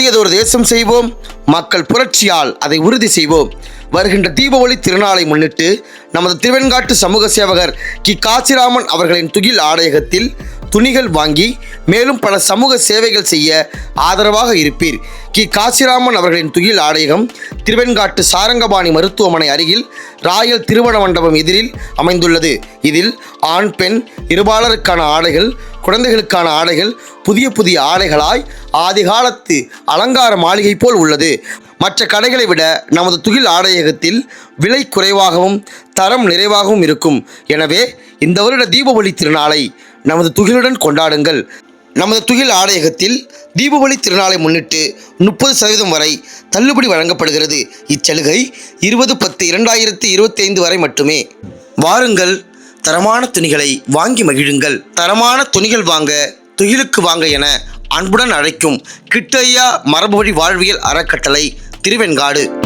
புதியதொரு தேசம் செய்வோம். மக்கள் புரட்சியால் அதை உறுதி செய்வோம். வருகின்ற தீபாவளி திருநாளை முன்னிட்டு நமது திருவெண்காட்டு சமூக சேவகர் கி. காசிராமன் அவர்களின் துகில் ஆடையகத்தில் துணிகள் வாங்கி மேலும் பல சமூக சேவைகள் செய்ய ஆதரவாக இருப்பீர். கி. காசிராமன் அவர்களின் துகில் ஆடையகம் திருவெண்காட்டு சாரங்கபாணி மருத்துவமனை அருகில் ராயல் திருமண மண்டபம் எதிரில் அமைந்துள்ளது. இதில் ஆண் பெண் இருபாலருக்கான ஆடைகள் குழந்தைகளுக்கான ஆடைகள் புதிய புதிய ஆடைகளாய் ஆதிகாலத்து அலங்கார மாளிகை போல் உள்ளது. மற்ற கடைகளை விட நமது துகில் ஆடையகத்தில் விலை குறைவாகவும் தரம் நிறைவாகவும் இருக்கும். எனவே இந்த வருட தீபாவளி திருநாளை நமது துகிலுடன் கொண்டாடுங்கள். நமது துகில் ஆடையகத்தில் தீபாவளி திருநாளை முன்னிட்டு முப்பது சதவீதம் வரை தள்ளுபடி வழங்கப்படுகிறது. இச்சலுகை இருபது பத்து இரண்டாயிரத்தி இருபத்தி ஐந்து வரை மட்டுமே. வாருங்கள் தரமான துணிகளை வாங்கி மகிழுங்கள். தரமான துணிகள் வாங்க துயிலுக்கு வாங்க என அன்புடன் அழைக்கும் கிட்டையா மரபுவழி வாழ்வியல் அறக்கட்டளை திருவெண்காடு.